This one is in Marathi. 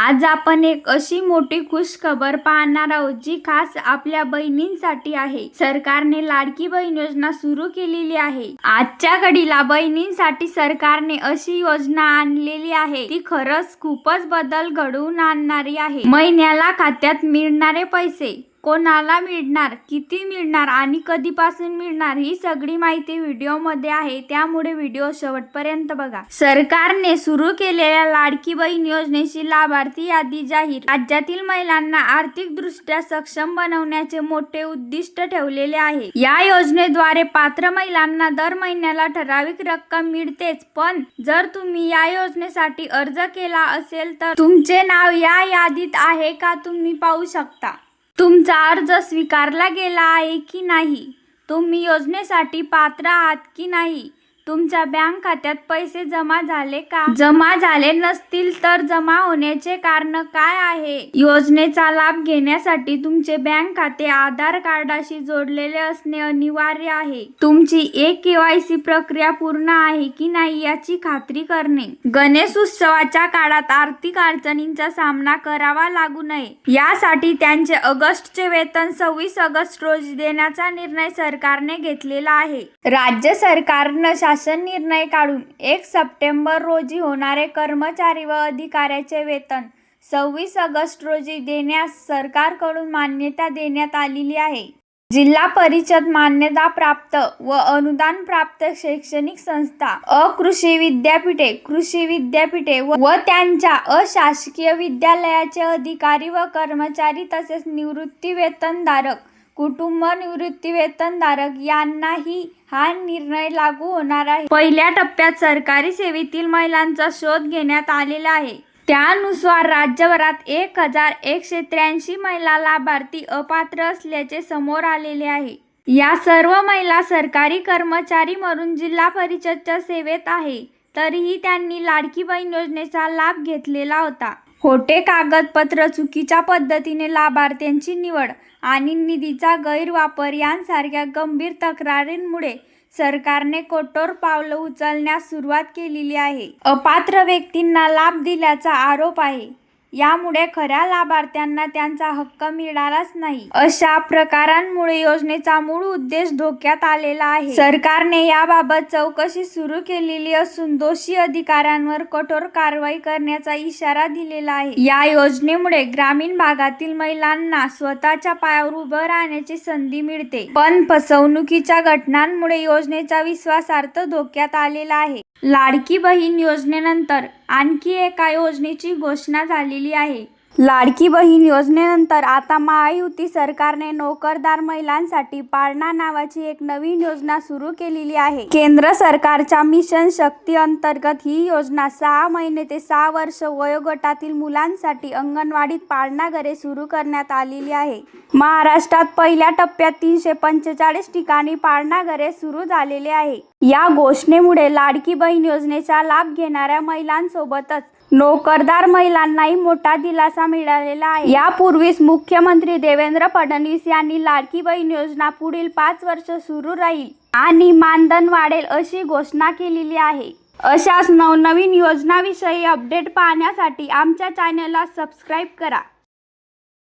आज आपण एक अशी मोठी खुश खबर पाहणार आहोत जी खास आपल्या बहिणींसाठी आहे. सरकारने लाडकी बहीण योजना सुरू केलेली आहे. आजच्या घडीला बहिणींसाठी सरकारने अशी योजना आणलेली आहे ती खरंच खूपच बदल घडवून आणणारी आहे. महिन्याला खात्यात मिळणारे पैसे कोणाला मिळणार किती मिळणार आणि कधीपासून मिळणार ही सगळी माहिती व्हिडिओमध्ये आहे. त्यामुळे व्हिडिओ शेवटपर्यंत बघा. सरकारने सुरू केलेल्या लाडकी बहीण योजनेची लाभार्थी यादी जाहीर. राज्यातील महिलांना आर्थिकदृष्ट्या सक्षम बनवण्याचे मोठे उद्दिष्ट ठेवलेले आहे. या योजनेद्वारे पात्र महिलांना दर महिन्याला ठराविक रक्कम मिळतेच पण जर तुम्ही या योजनेसाठी अर्ज केला असेल तर तुमचे नाव या यादीत आहे का तुम्ही पाहू शकता? तुमचा अर्ज स्वीकारला गेला आहे की नाही? तुम्ही योजनेसाठी पात्र आहात की नाही? तुमच्या बँक खात्यात पैसे जमा झाले का? जमा झाले नसतील तर जमा होण्याचे कारण काय आहे? योजनेचा लाभ घेण्यासाठी तुमचे बँक खाते आधार कार्डाशी जोडलेले असणे अनिवार्य आहे. तुमची एक केवायसी प्रक्रिया पूर्ण आहे की नाही याची खात्री करणे. गणेश उत्सवाच्या काळात आर्थिक अडचणींचा सामना करावा लागू नये. यासाठी त्यांचे ऑगस्टचे वेतन सव्वीस ऑगस्ट रोजी देण्याचा निर्णय सरकारने घेतलेला आहे. राज्य सरकारनं शासन निर्णय काढून एक सप्टेंबर रोजी होणारे कर्मचारी व अधिकाऱ्याचे वेतन सव्वीस ऑगस्ट रोजी देण्यास सरकारकडून मान्यता देण्यात आलेली आहे. जिल्हा परिषद मान्यता प्राप्त व अनुदान प्राप्त शैक्षणिक संस्था अकृषी विद्यापीठे कृषी विद्यापीठे व त्यांच्या अशासकीय विद्यालयाचे अधिकारी व कर्मचारी तसेच निवृत्ती वेतनधारक कुटुंब निवृत्तीवेतनधारक यांनाही हा निर्णय लागू होणार आहे. पहिल्या टप्प्यात सरकारी सेवेतील महिलांचा शोध घेण्यात आलेला आहे. त्यानुसार राज्यभरात एक हजार एकशे त्र्याऐंशी महिला लाभार्थी अपात्र असल्याचे समोर आलेले आहे. या सर्व महिला सरकारी कर्मचारी म्हणून जिल्हा परिषदच्या सेवेत आहे. तरीही त्यांनी लाडकी बहीण योजनेचा लाभ घेतलेला होता. खोटे कागदपत्र चुकीच्या पद्धतीने लाभार्थ्यांची निवड आणि निधीचा गैरवापर यांसारख्या गंभीर तक्रारींमुळे सरकारने कठोर पावलं उचलण्यास सुरुवात केलेली आहे. अपात्र व्यक्तींना लाभ दिल्याचा आरोप आहे. यामुळे खऱ्या लाभार्थ्यांना त्यांचा हक्क मिळालाच नाही. अशा प्रकारांमुळे योजनेचा मूळ उद्देश धोक्यात आलेला आहे. सरकारने याबाबत चौकशी सुरू केलेली असून दोषी अधिकाऱ्यांवर कठोर कारवाई करण्याचा इशारा दिलेला आहे. या योजनेमुळे ग्रामीण भागातील महिलांना स्वतःच्या पायावर उभं राहण्याची संधी मिळते. पण फसवणुकीच्या घटनांमुळे योजनेचा विश्वासार्थ धोक्यात आलेला आहे. लाडकी बहीण योजनेनंतर आणखी एका योजनेची घोषणा झालेली आहे. लाडकी बहीण योजनेनंतर आता महायुती सरकारने नोकरदार महिलांसाठी पाळणा नावाची एक नवीन योजना सुरू केलेली आहे. केंद्र सरकारच्या मिशन शक्ती अंतर्गत ही योजना सहा महिने ते सहा वर्ष वयोगटातील मुलांसाठी अंगणवाडीत पाळणा घरे सुरू करण्यात आलेली आहे. महाराष्ट्रात पहिल्या टप्प्यात तीनशे पंचेचाळीस ठिकाणी पाळणा घरे सुरू झालेले आहे. या घोषणेमुळे लाडकी बहीण योजनेचा लाभ घेणाऱ्या महिलांसोबतच नोकरदार महिलांनाही मोठा दिलासा मिळालेला आहे. यापूर्वीच मुख्यमंत्री देवेंद्र फडणवीस यांनी लाडकी बहीण योजना पुढील पाच वर्ष सुरू राहील आणि मानधन वाढेल अशी घोषणा केलेली आहे. अशाच नवनवीन योजनाविषयी अपडेट पाहण्यासाठी आमच्या चॅनलला सबस्क्राईब करा.